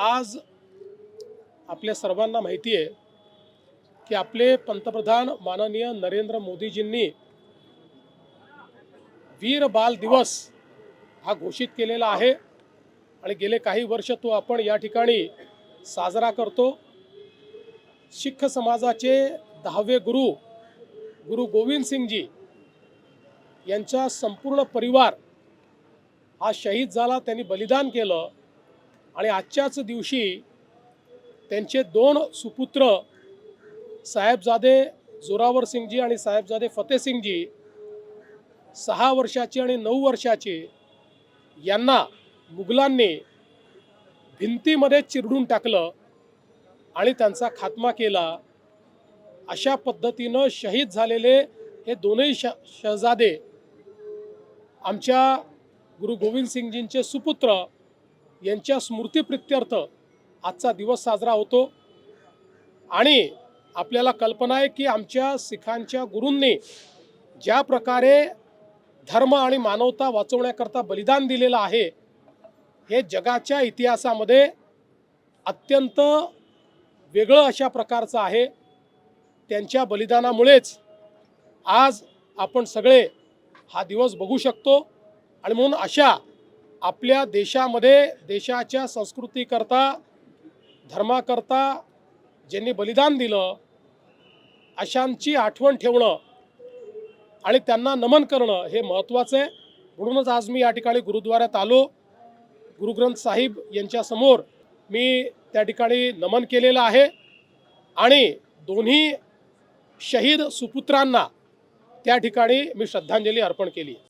आज आपल्या सर्वांना माहिती आहे की आपले पंतप्रधान माननीय नरेंद्र मोदीजींनी वीर बाल दिवस हा घोषित केलेला आहे आणि गेले काही वर्ष तो आपण या ठिकाणी साजरा करतो. शिख समाजाचे दहावे गुरु गुरु गोविंद सिंगजी यांचा संपूर्ण परिवार हा शहीद झाला त्यांनी बलिदान केलं. आणि आजच्याच दिवशी त्यांचे दोन सुपुत्र साहेबजादे जोरावर सिंगजी आणि साहेबजादे फतेसिंगजी सहा वर्षाचे आणि नऊ वर्षाचे यांना मुघलांनी भिंतीमध्ये चिरडून टाकलं आणि त्यांचा खात्मा केला. अशा पद्धतीनं शहीद झालेले हे दोनही श शहजादे आमच्या गुरु गोविंद सिंगजींचे सुपुत्र यांच्या स्मृतीप्रित्यर्थ आजचा दिवस साजरा होतो. आणि आपल्याला कल्पना आहे की आमच्या सिखांच्या गुरूंनी ज्या प्रकारे धर्म आणि मानवता वाचवण्याकरता बलिदान दिलेलं आहे हे जगाच्या इतिहासामध्ये अत्यंत वेगळं अशा प्रकारचं आहे. त्यांच्या बलिदानामुळेच आज आपण सगळे हा दिवस बघू शकतो. आणि म्हणून अशा आपल्या देशामध्ये देशाच्या संस्कृतीकरता धर्माकरता ज्यांनी बलिदान दिलं अशांची आठवण ठेवणं आणि त्यांना नमन करणं हे महत्त्वाचं आहे. म्हणूनच आज मी या ठिकाणी गुरुद्वाऱ्यात आलो. गुरुग्रंथ साहिब यांच्यासमोर मी त्या ठिकाणी नमन केलेलं आहे आणि दोन्ही शहीद सुपुत्रांना त्या ठिकाणी मी श्रद्धांजली अर्पण केली